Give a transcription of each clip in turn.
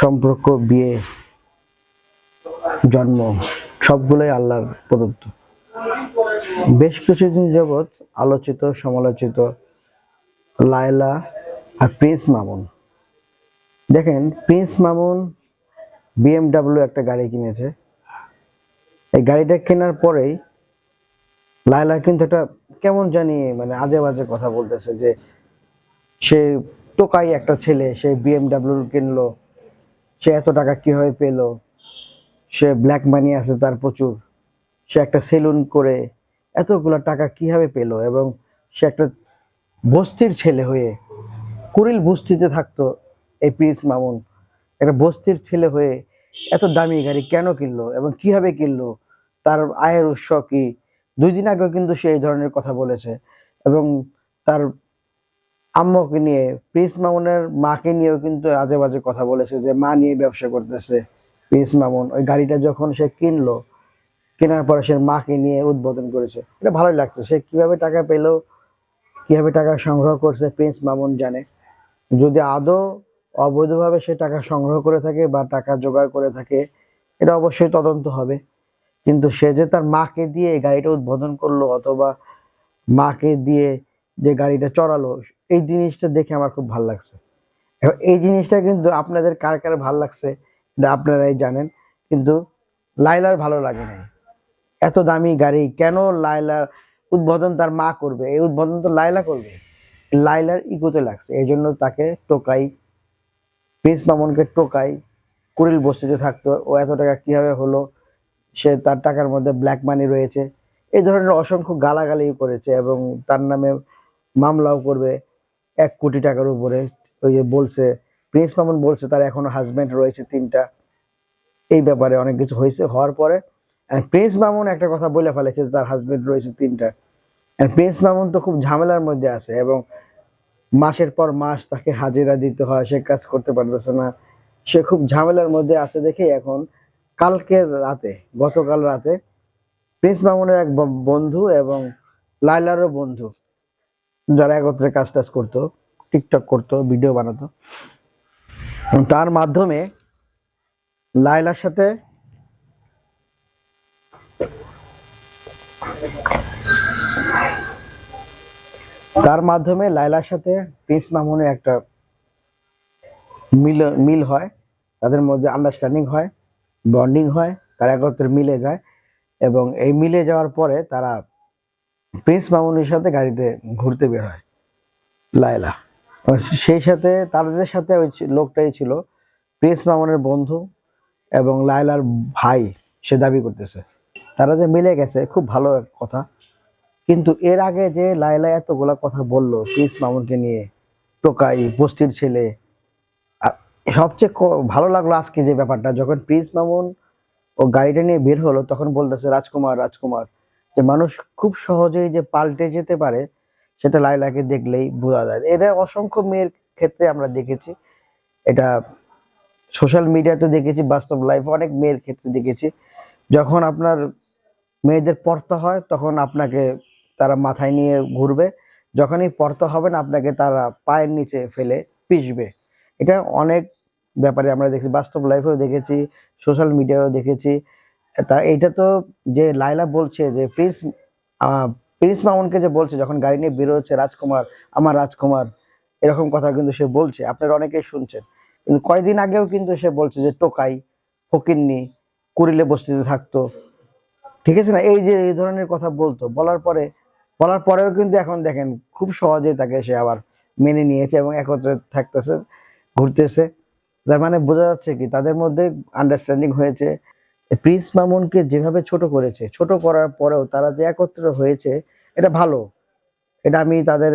সম্পর্ক, বিয়ে, জন্ম, সবগুলোই আল্লাহর প্রদত্ত। বেশ কিছুদিন যাবৎ আলোচিত, সমালোচিত লায়লা আর প্রিন্স মামুন। দেখেন, প্রিন্স মামুন বিএমডাব্লিউ একটা গাড়ি কিনেছে। এই গাড়িটা কেনার পরেই লায়লা কিন্তু একটা কেমন জানি মানে আজে বাজে কথা বলতেছে যে সে টোকাই একটা ছেলে, সে বিএমডাব্লিউ কিনলো। সে এত টাকা কীভাবে পেল? সে ব্ল্যাক মানি আছে তার প্রচুর। সে একটা সেলুন করে এতগুলো টাকা কীভাবে পেল এবং সে একটা বস্তির ছেলে হয়ে কুড়িল বস্তিতে থাকতো এই প্রিন্স মামুন। একটা বস্তির ছেলে হয়ে এত দামি গাড়ি কেন কিনলো এবং কীভাবে কিনলো? তার আয়ের উৎস কি? দুই দিন আগেও কিন্তু সে এই ধরনের কথা বলেছে এবং তার আম্মুকে নিয়ে, প্রিন্স মামুনের মাকে নিয়েও কিন্তু আজে বাজে কথা বলেছে যে, মা নিয়ে ব্যবসা করতেছে। প্রিন্স মামুন, ওই গাড়িটা যখন সে কিনলো, কেনার পরে সে মাকে নিয়ে উদ্বোধন করেছে। এটা ভালোই লাগছে। সে কীভাবে টাকা পেল, কীভাবে টাকা সংগ্রহ করছে, প্রিন্স মামুন জানে। যদি আদৌ অবৈধভাবে সে টাকা সংগ্রহ করে থাকে বা টাকা জোগাড় করে থাকে, এটা অবশ্যই তদন্ত হবে। কিন্তু সে যে তার মাকে দিয়ে গাড়িটা উদ্বোধন করল অথবা মাকে দিয়ে যে গাড়িটা চড়ালো এই জিনিসটা দেখে আমার খুব ভালো লাগছে। এবার এই জিনিসটা কিন্তু আপনাদের কার কার ভালো লাগছে এটা আপনারাই জানেন, কিন্তু লাইলার ভালো লাগে নাই। এত দামি গাড়ি, কেন লাইলার উদ্বোধন তার মা করবে? এই উদ্বোধন তো লাইলা করবে। লাইলার ইগোতে লাগছে, এই জন্য তাকে টোকাই, প্রিন্স মামুনকে টোকাই, কুড়িল বস্তিতে থাকতো, ও এত টাকা কীভাবে হলো, সে তার টাকার মধ্যে ব্ল্যাক মানি রয়েছে। এই ধরনের অসংখ্য গালাগালি করেছে এবং তার নামে মামলাও করবে। এক কোটি টাকার উপরে ওই যে বলছে, প্রিন্স মামুন বলছে তার এখনও হাজবেন্ড রয়েছে তিনটা। এই ব্যাপারে অনেক কিছু হয়েছে, হওয়ার পরে প্রিন্স মামুন একটা কথা বলে ফেলেছে তার হাজবেন্ড রয়েছে তিনটা। প্রিন্স মামুন তো খুব ঝামেলার মধ্যে আছে এবং মাসের পর মাস তাকে হাজিরা দিতে হয়, সে কাজ করতে পারতেছে না। সে খুব ঝামেলার মধ্যে আছে দেখে এখন, কালকের রাতে, গতকাল রাতে, প্রিন্স মামুনের এক বন্ধু এবং লাইলারও বন্ধু। যারা একত্রে কাজ টাজ করতো, টিকটক করতো, ভিডিও বানাতো। তার মাধ্যমে লাইলার সাথে তার মাধ্যমে লাইলার সাথে প্রিন্স মামুনের একটা মিল মিল হয়। তাদের মধ্যে আন্ডারস্ট্যান্ডিং হয় বন্ডিং হয়, তারা একত্রে মিলে যায়। এবং এই মিলে যাওয়ার পরে তারা প্রিন্স মামুনের সাথে গাড়িতে ঘুরতে বের হয়, লায়লা। সেই সাথে তাদের সাথে ওই লোকটাই ছিল প্রিন্স মামুনের বন্ধু এবং লায়লার ভাই, সে দাবি করতেছে। তারা যে মিলে গেছে, খুব ভালো কথা। কিন্তু এর আগে যে লায়লা এতগুলা কথা বলল প্রিন্স মামুনকে নিয়ে টোকাই বস্তির ছেলে, আর সবচেয়ে ভালো লাগল আজকে যে ব্যাপারটা। যখন প্রিন্স মামুন ও গাড়িটা নিয়ে বের হলো, তখন বলতেছে, রাজকুমার রাজকুমার। যে মানুষ খুব সহজেই যে পাল্টে যেতে পারে, সেটা লাইলাকে দেখলেই বোঝা যায়। এটা অসংখ্য মেয়ের ক্ষেত্রে আমরা দেখেছি। এটা সোশ্যাল মিডিয়াতে দেখেছি, বাস্তব লাইফে অনেক মেয়ের ক্ষেত্রে দেখেছি। যখন আপনার মেয়েদের পড়তে হয়, তখন আপনাকে তারা মাথায় নিয়ে ঘুরবে। যখনই পড়তে হবে না, আপনাকে তারা পায়ের নিচে ফেলে পিষবে। এটা অনেক ব্যাপারে আমরা দেখেছি, বাস্তব লাইফেও দেখেছি, সোশ্যাল মিডিয়াও দেখেছি। তা এটা তো যে লাইলা বলছে, যে প্রিন্স প্রিন্স মামুনকে যে বলছে, যখন গাড়ি নিয়ে বেরোচ্ছে রাজকুমার, আমার রাজকুমার, এরকম কথা কিন্তু সে বলছে। আপনারা অনেকেই শুনছেন। কিন্তু কয়দিন আগেও কিন্তু সে বলছে যে টোকাই, ফকিন্নি কুড়িলে বস্তিতে থাকতো। ঠিক আছে না? এই যে, এই ধরনের কথা বলতো। বলার পরে, বলার পরেও কিন্তু এখন দেখেন, খুব সহজেই তাকে সে আবার মেনে নিয়েছে এবং একত্রে থাকতেছে, ঘুরতেছে। তার মানে বোঝা যাচ্ছে কি, তাদের মধ্যে আন্ডারস্ট্যান্ডিং হয়েছে। প্রিন্স মামুনকে যেভাবে ছোট করেছে, ছোট করার পরেও তারা যে একত্র হয়েছে, এটা ভালো। এটা আমি তাদের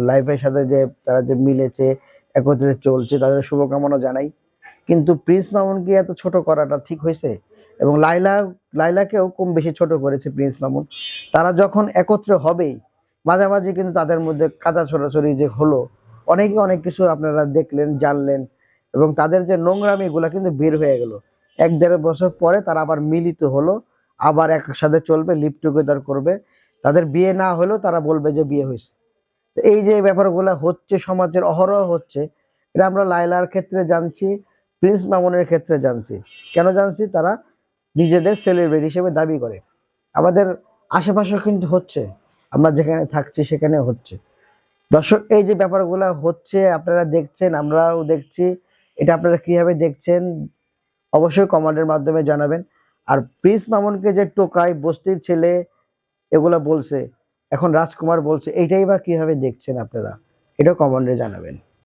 লাইফের সাথে যে তারা যে মিলেছে, একত্রে চলছে, তাদের শুভকামনা জানাই। কিন্তু প্রিন্স মামুনকে এত ছোট করাটা ঠিক হয়েছে? এবং লাইলা, লাইলাকেও কম বেশি ছোট করেছে প্রিন্স মামুন। তারা যখন একত্রে হবেই মাঝামাঝি কিন্তু তাদের মধ্যে কাদা ছড়াছড়ি যে হলো, অনেকে অনেক কিছু আপনারা দেখলেন, জানলেন, এবং তাদের যে নোংরামিগুলো কিন্তু বের হয়ে গেল। এক দেড় বছর পরে তারা আবার মিলিত হলো, আবার একসাথে চলবে লিভ টুগেদার করবে। তাদের বিয়ে না হলেও তারা বলবে যে বিয়ে হয়েছে। এই যে ব্যাপারগুলো হচ্ছে, সমাজের অহরহ হচ্ছে, এটা আমরা লাইলার ক্ষেত্রে জানছি, প্রিন্স মামুনের ক্ষেত্রে জানছি। কেন জানছি? তারা নিজেদের সেলিব্রিটি হিসেবে দাবি করে। আমাদের আশেপাশে কিন্তু হচ্ছে, আমরা যেখানে থাকছি সেখানে হচ্ছে। দর্শক, এই যে ব্যাপারগুলো হচ্ছে, আপনারা দেখছেন, আমরাও দেখছি, এটা আপনারা কীভাবে দেখছেন? অবশ্যই কমান্ডের মাধ্যমে জানাবেন। আর প্রিন্স মামুনকে যে টোকাই বস্তির ছেলে এগুলা বলছে, এখন রাজকুমার বলছে, এইটাই বা কীভাবে দেখছেন আপনারা? এটা কমান্ডে জানাবেন।